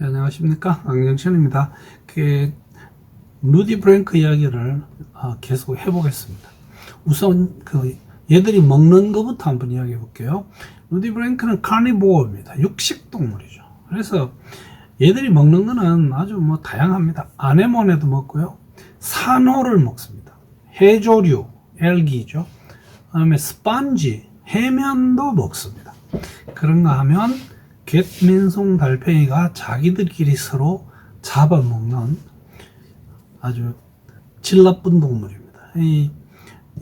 네, 안녕하십니까 안경천입니다. 그 누디 브랭크 이야기를 어, 계속 해보겠습니다. 우선 그 얘들이 먹는 것부터 한번 이야기해 볼게요. 누디 브랭크는 카니보어입니다. 육식 동물이죠. 그래서 얘들이 먹는 거는 아주 뭐 다양합니다. 아네모네도 먹고요. 산호를 먹습니다. 해조류, 엘기죠. 그 다음에 스펀지, 해면도 먹습니다. 그런가 하면 갯민송 달팽이가 자기들끼리 서로 잡아먹는 아주 질 나쁜 동물입니다. 이,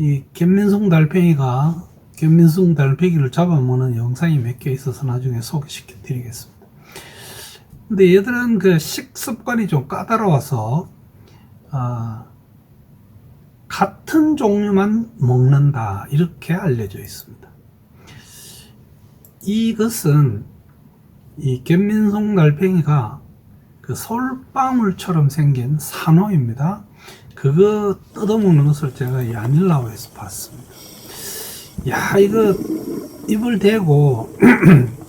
이 갯민송 달팽이가 갯민송 달팽이를 잡아먹는 영상이 몇 개 있어서 나중에 소개시켜 드리겠습니다. 근데 얘들은 그 식습관이 좀 까다로워서 아, 같은 종류만 먹는다 이렇게 알려져 있습니다. 이것은 이 갯민송 달팽이가 그 솔방울처럼 생긴 산호입니다. 그거 뜯어먹는 것을 제가 이 아닐라오에서 봤습니다. 야 이거 입을 대고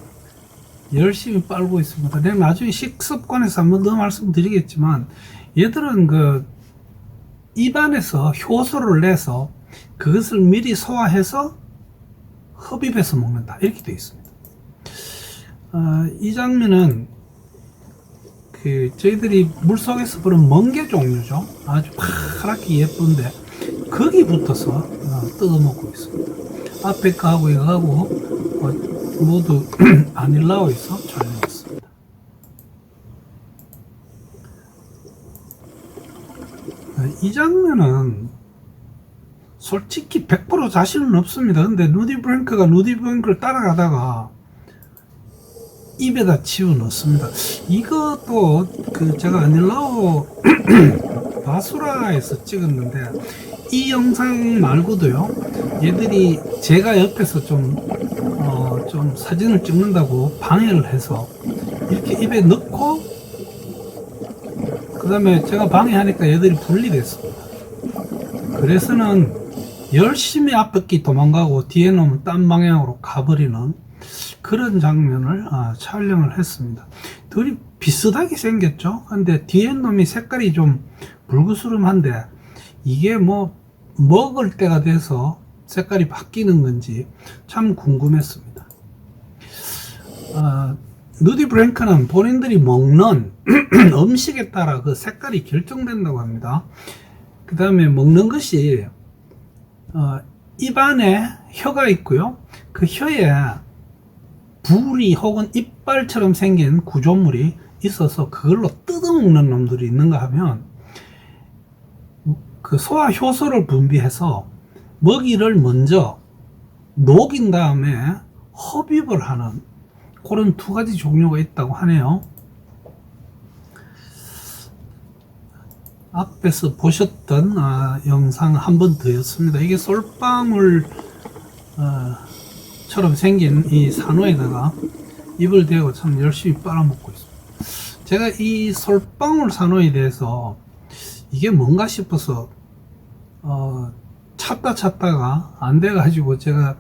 열심히 빨고 있습니다. 내가 나중에 식습관에서 한번 더 말씀드리겠지만 얘들은 그 입안에서 효소를 내서 그것을 미리 소화해서 흡입해서 먹는다 이렇게 되어 있습니다. 어, 이 장면은 그 저희들이 물속에서 보는 멍게 종류죠. 아주 파랗게 예쁜데 거기 붙어서 어, 뜯어먹고 있습니다. 앞에 거하고 이거하고 어, 모두 아닐라오에서 촬영했습니다. 어, 이 장면은 솔직히 100% 자신은 없습니다. 근데 누디 브랭크가 누디 브랭크를 따라가다가 입에다 치워 넣습니다. 이것도 그 제가 아닐라오 바수라에서 찍었는데 이 영상 말고도요. 얘들이 제가 옆에서 좀, 어, 좀 사진을 찍는다고 방해를 해서 이렇게 입에 넣고 그 다음에 제가 방해하니까 얘들이 분리됐습니다. 그래서는 열심히 앞바퀴 도망가고 뒤에 놈은 딴 방향으로 가버리는 그런 장면을 아, 촬영을 했습니다. 둘이 비슷하게 생겼죠. 근데 뒤에 놈이 색깔이 좀 붉으스름한데 이게 뭐 먹을 때가 돼서 색깔이 바뀌는 건지 참 궁금했습니다. 아, 누디 브랭크는 본인들이 먹는 음식에 따라 그 색깔이 결정된다고 합니다. 그 다음에 먹는 것이 어, 입안에 혀가 있고요. 그 혀에 부리 혹은 이빨처럼 생긴 구조물이 있어서 그걸로 뜯어먹는 놈들이 있는가 하면 그 소화 효소를 분비해서 먹이를 먼저 녹인 다음에 흡입을 하는 그런 두 가지 종류가 있다고 하네요. 앞에서 보셨던 아, 영상 한 번 더였습니다. 이게 솔방울 어, 처럼 생긴 이 산호에다가 입을 대고 참 열심히 빨아먹고 있습니다. 제가 이 솔방울 산호에 대해서 이게 뭔가 싶어서 어, 찾다 찾다가 안 돼가지고 제가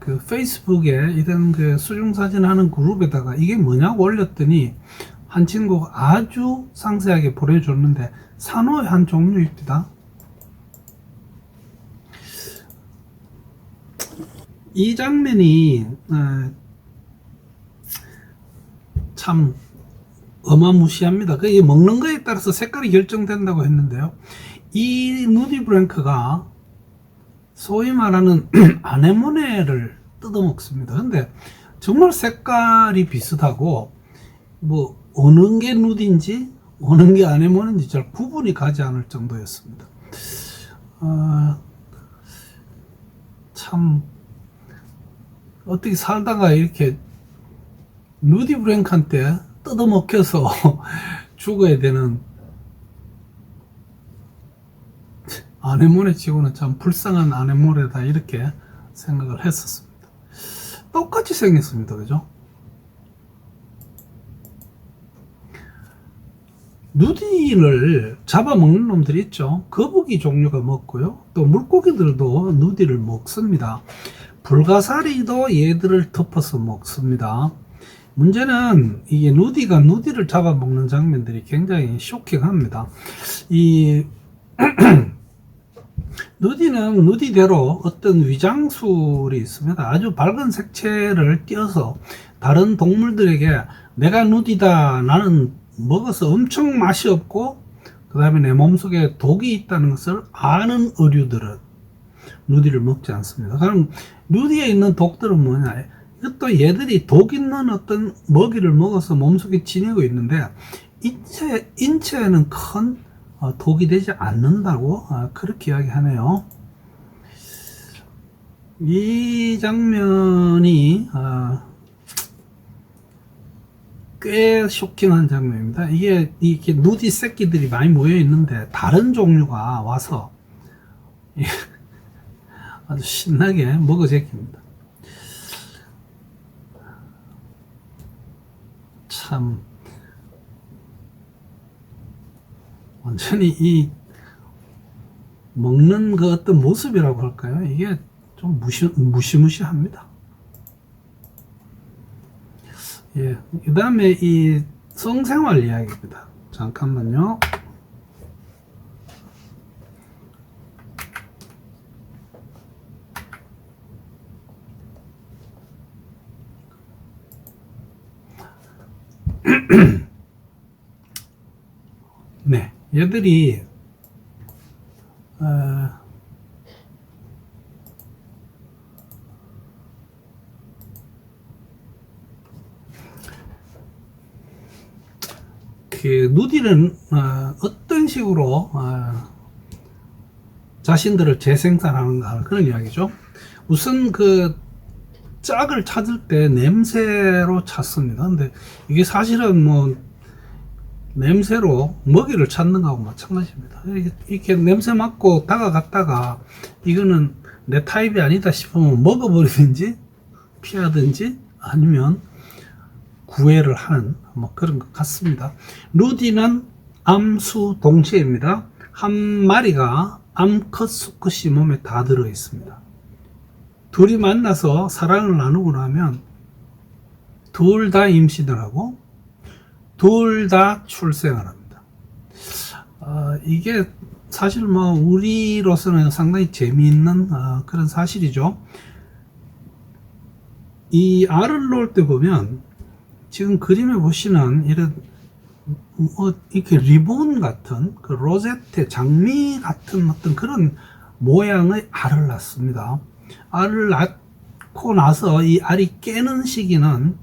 그 페이스북에 이런 그 수중사진 하는 그룹에다가 이게 뭐냐고 올렸더니 한 친구가 아주 상세하게 보내줬는데 산호의 한 종류입니다. 이 장면이 어, 참 어마무시합니다. 그게 먹는 거에 따라서 색깔이 결정된다고 했는데요. 이 누디 브랭크가 소위 말하는 아네모네를 뜯어먹습니다. 근데 정말 색깔이 비슷하고 뭐 어느 게 누디인지 어느 게 아네모네인지 잘 구분이 가지 않을 정도였습니다. 어, 참 어떻게 살다가 이렇게 누디 브랭크한테 뜯어먹혀서 죽어야 되는 아네모네 치고는 참 불쌍한 아네모네다 이렇게 생각을 했었습니다. 똑같이 생겼습니다. 그죠? 누디를 잡아먹는 놈들이 있죠. 거북이 종류가 먹고요. 또 물고기들도 누디를 먹습니다. 불가사리도 얘들을 덮어서 먹습니다. 문제는 이게 누디가 누디를 잡아먹는 장면들이 굉장히 쇼킹합니다. 이 누디는 누디대로 어떤 위장술이 있습니다. 아주 밝은 색채를 띄어서 다른 동물들에게 내가 누디다 나는 먹어서 엄청 맛이 없고 그 다음에 내 몸속에 독이 있다는 것을 아는 어류들은 누디를 먹지 않습니다. 그럼 누디에 있는 독들은 뭐냐? 이것도 얘들이 독 있는 어떤 먹이를 먹어서 몸속에 지니고 있는데 인체, 인체에는 큰 어, 독이 되지 않는다고 어, 그렇게 이야기하네요. 이 장면이 어, 꽤 쇼킹한 장면입니다. 이게 이렇게 누디 새끼들이 많이 모여 있는데 다른 종류가 와서 아주 신나게 먹어 제낍니다. 참 완전히 이 먹는 그 어떤 모습이라고 할까요? 이게 좀 무시, 무시무시합니다. 예, 그 다음에 이 성생활 이야기입니다. 잠깐만요. 네, 얘들이 어, 그 누디는 어, 어떤 식으로 어, 자신들을 재생산하는가 그런 이야기죠. 우선 그 짝을 찾을 때 냄새로 찾습니다. 근데 이게 사실은 뭐 냄새로 먹이를 찾는 거하고 마찬가지입니다. 이렇게, 냄새 맡고 다가갔다가 이거는 내 타입이 아니다 싶으면 먹어버리든지 피하든지 아니면 구애를 하는 뭐 그런 것 같습니다. 루디는 암수 동체입니다. 한 마리가 암컷 수컷이 몸에 다 들어 있습니다. 둘이 만나서 사랑을 나누고 나면 둘 다 임신을 하고 둘 다 출생을 합니다. 어, 이게 사실 뭐 우리로서는 상당히 재미있는 어, 그런 사실이죠. 이 알을 놓을 때 보면 지금 그림에 보시는 이런 뭐 이렇게 리본 같은 그 로제트 장미 같은 어떤 그런 모양의 알을 낳습니다. 알을 낳고 나서 이 알이 깨는 시기는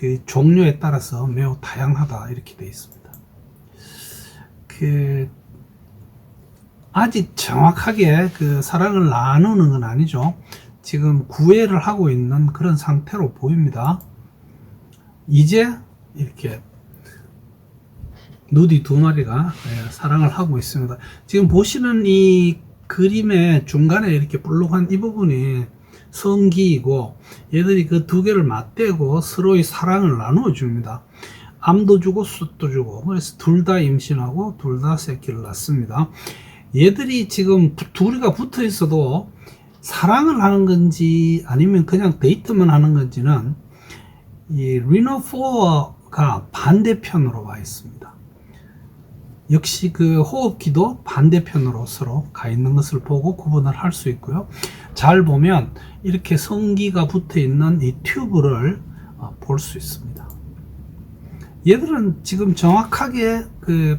그 종류에 따라서 매우 다양하다 이렇게 되어 있습니다. 그 아직 정확하게 그 사랑을 나누는 건 아니죠. 지금 구애를 하고 있는 그런 상태로 보입니다. 이제 이렇게 누디 두 마리가 예, 사랑을 하고 있습니다. 지금 보시는 이 그림의 중간에 이렇게 볼록한 이 부분이 성기이고 얘들이 그 두 개를 맞대고 서로의 사랑을 나누어 줍니다. 암도 주고 숫도 주고 그래서 둘 다 임신하고 둘 다 새끼를 낳습니다. 얘들이 지금 둘이가 붙어 있어도 사랑을 하는 건지 아니면 그냥 데이트만 하는 건지는 이 리노포어가 반대편으로 와 있습니다. 역시 그 호흡기도 반대편으로 서로 가 있는 것을 보고 구분을 할 수 있고요. 잘 보면 이렇게 성기가 붙어 있는 이 튜브를 어, 볼수 있습니다. 얘들은 지금 정확하게 그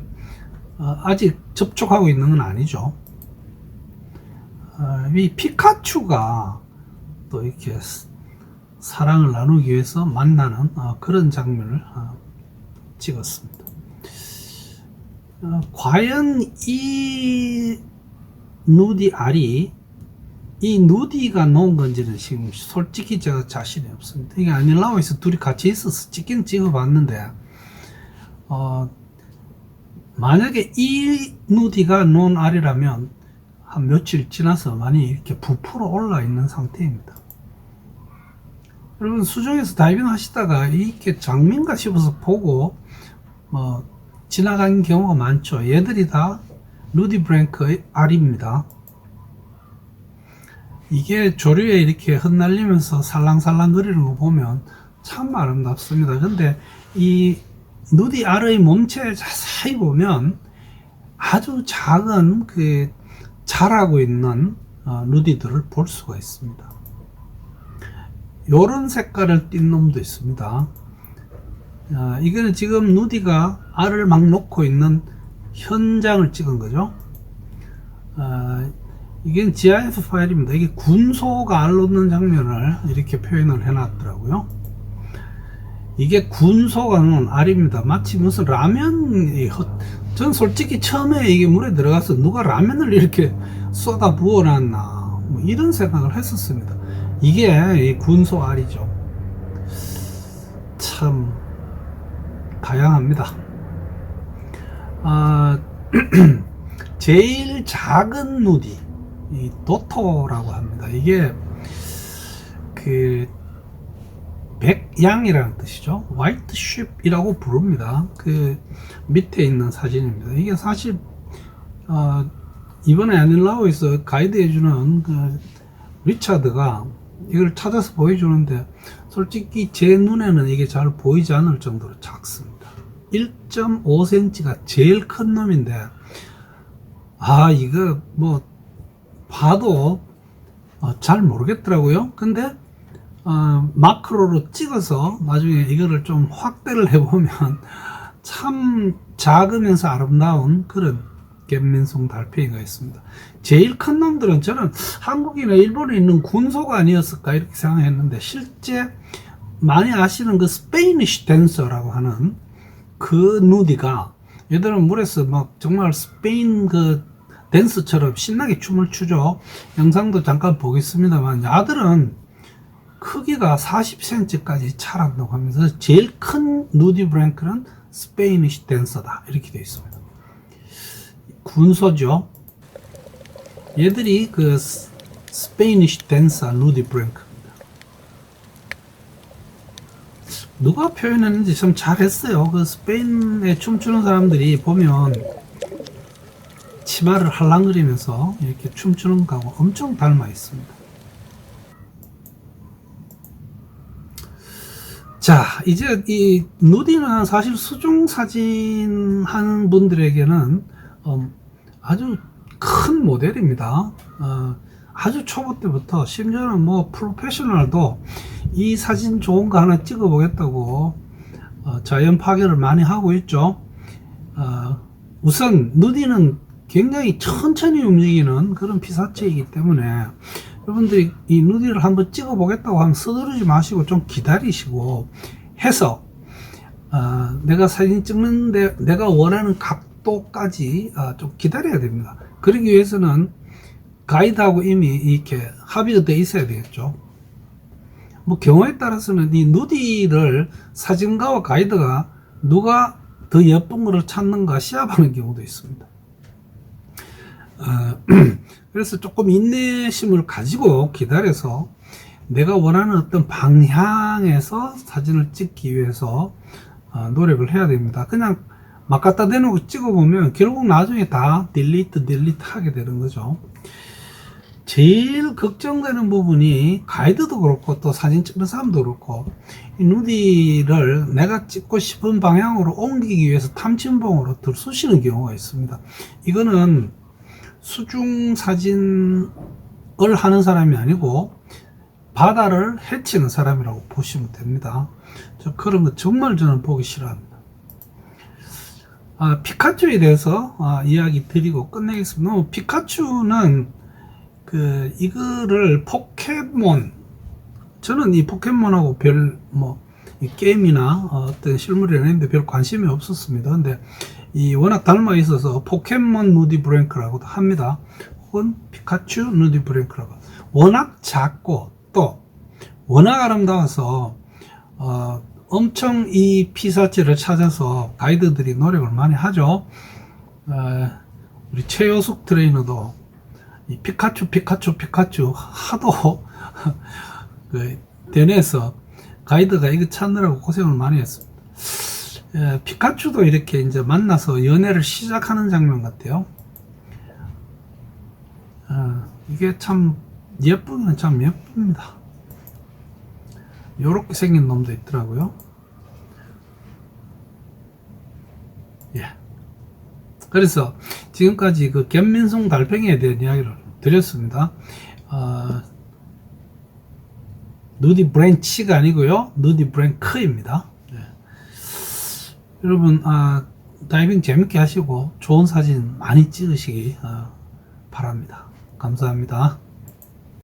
어, 아직 접촉하고 있는 건 아니죠. 어, 이 피카츄가 또 이렇게 사랑을 나누기 위해서 만나는 그런 장면을 찍었습니다. 과연 이 누디 알이 이 누디가 놓은 건지는 지금 솔직히 제가 자신이 없습니다. 이게 아닐라오에서 둘이 같이 있어서 찍긴 찍어봤는데, 어, 만약에 이 누디가 놓은 알이라면 한 며칠 지나서 많이 이렇게 부풀어 올라 있는 상태입니다. 여러분 수중에서 다이빙 하시다가 이렇게 장민가 싶어서 보고 뭐 지나간 경우가 많죠. 얘들이 다 루디 브랭크의 알입니다. 이게 조류에 이렇게 흩날리면서 살랑살랑 거리는 거 보면 참 아름답습니다. 근데 이 누디 알의 몸체에 자세히 보면 아주 작은 그 자라고 있는 어, 누디들을 볼 수가 있습니다. 요런 색깔을 띤 놈도 있습니다. 어, 이거는 지금 누디가 알을 막 놓고 있는 현장을 찍은 거죠. 어, 이게 GIF 파일입니다. 이게 군소가 알 놓는 장면을 이렇게 표현을 해놨더라고요. 이게 군소가 놓은 알입니다. 마치 무슨 라면이 헛, 전 솔직히 처음에 이게 물에 들어가서 누가 라면을 이렇게 쏟아 부어놨나 뭐 이런 생각을 했었습니다. 이게 이 군소 알이죠. 참 다양합니다. 아, 제일 작은 누디, 이 도토라고 합니다. 이게 그 백양이라는 뜻이죠. 화이트 쉽이라고 부릅니다. 그 밑에 있는 사진입니다. 이게 사실 어, 이번에 애닐라우에서 가이드해주는 그 리차드가 이걸 찾아서 보여주는데 솔직히 제 눈에는 이게 잘 보이지 않을 정도로 작습니다. 1.5cm가 제일 큰 놈인데 아 이거 뭐 봐도 어, 잘 모르겠더라고요. 근데 어, 마크로로 찍어서 나중에 이거를 좀 확대를 해보면 참 작으면서 아름다운 그런 갯민송 달팽이가 있습니다. 제일 큰 놈들은 저는 한국이나 일본에 있는 군소가 아니었을까 이렇게 생각했는데 실제 많이 아시는 그 스페이니쉬 댄서라고 하는 그 누디가 얘들은 물에서 막 정말 스페인 그 댄스처럼 신나게 춤을 추죠. 영상도 잠깐 보겠습니다만 아들은 크기가 40cm까지 차란다고 하면서 제일 큰 누디 브랭크는 스페이니쉬 댄서다 이렇게 되어 있습니다. 군소죠. 얘들이 그 스- 스페이니쉬 댄서 누디 브랭크입니다. 누가 표현했는지 참 잘했어요. 그 스페인에 춤추는 사람들이 보면 치마를 할랑거리면서 이렇게 춤추는 거하고 엄청 닮아 있습니다. 자, 이제 이 누디는 사실 수중 사진 하는 분들에게는 음, 아주 큰 모델입니다. 어, 아주 초보 때부터 심지어는 뭐 프로페셔널도 이 사진 좋은 거 하나 찍어 보겠다고 어, 자연 파괴를 많이 하고 있죠. 어, 우선 누디는 굉장히 천천히 움직이는 그런 피사체이기 때문에 여러분들이 이 누디를 한번 찍어 보겠다고 하면 서두르지 마시고 좀 기다리시고 해서 어, 내가 사진 찍는데 내가 원하는 각 도까지 어, 좀 기다려야 됩니다. 그러기 위해서는 가이드하고 이미 이렇게 합의가 돼 있어야 되겠죠. 뭐 경우에 따라서는 이 누디를 사진가와 가이드가 누가 더 예쁜 거를 찾는가 시합하는 경우도 있습니다. 어, 그래서 조금 인내심을 가지고 기다려서 내가 원하는 어떤 방향에서 사진을 찍기 위해서 어, 노력을 해야 됩니다. 그냥 막 갖다 대놓고 찍어보면 결국 나중에 다 딜리트 딜리트 하게 되는 거죠. 제일 걱정되는 부분이 가이드도 그렇고 또 사진 찍는 사람도 그렇고 이 누디를 내가 찍고 싶은 방향으로 옮기기 위해서 탐침봉으로 들쑤시는 경우가 있습니다. 이거는 수중 사진을 하는 사람이 아니고 바다를 해치는 사람이라고 보시면 됩니다. 저 그런 거 정말 저는 보기 싫어합니다. 아, 피카츄에 대해서 아, 이야기 드리고 끝내겠습니다. 어, 피카츄는 그 이거를 포켓몬 저는 이 포켓몬하고 별뭐 게임이나 어떤 실물이나 했는데 별 관심이 없었습니다. 근데 이 워낙 닮아 있어서 포켓몬 누디 브랭크라고도 합니다. 혹은 피카츄 누디 브랭크라고. 워낙 작고 또 워낙 아름다워서 어, 엄청 이 피사체를 찾아서 가이드들이 노력을 많이 하죠. 어, 우리 최효숙 트레이너도 이 피카츄 피카츄 피카츄 하도 그 대내에서 가이드가 이거 찾느라고 고생을 많이 했습니다. 예, 피카츄도 이렇게 이제 만나서 연애를 시작하는 장면 같아요. 아, 이게 참 예쁘면 참 예쁩니다. 요렇게 생긴 놈도 있더라고요. 예. 그래서 지금까지 그 견민송 달팽이에 대한 이야기를 드렸습니다. 아, 누디 브랜치가 아니고요. 누디 브랭크입니다. 예. 여러분 아, 다이빙 재밌게 하시고 좋은 사진 많이 찍으시기 아, 바랍니다. 감사합니다.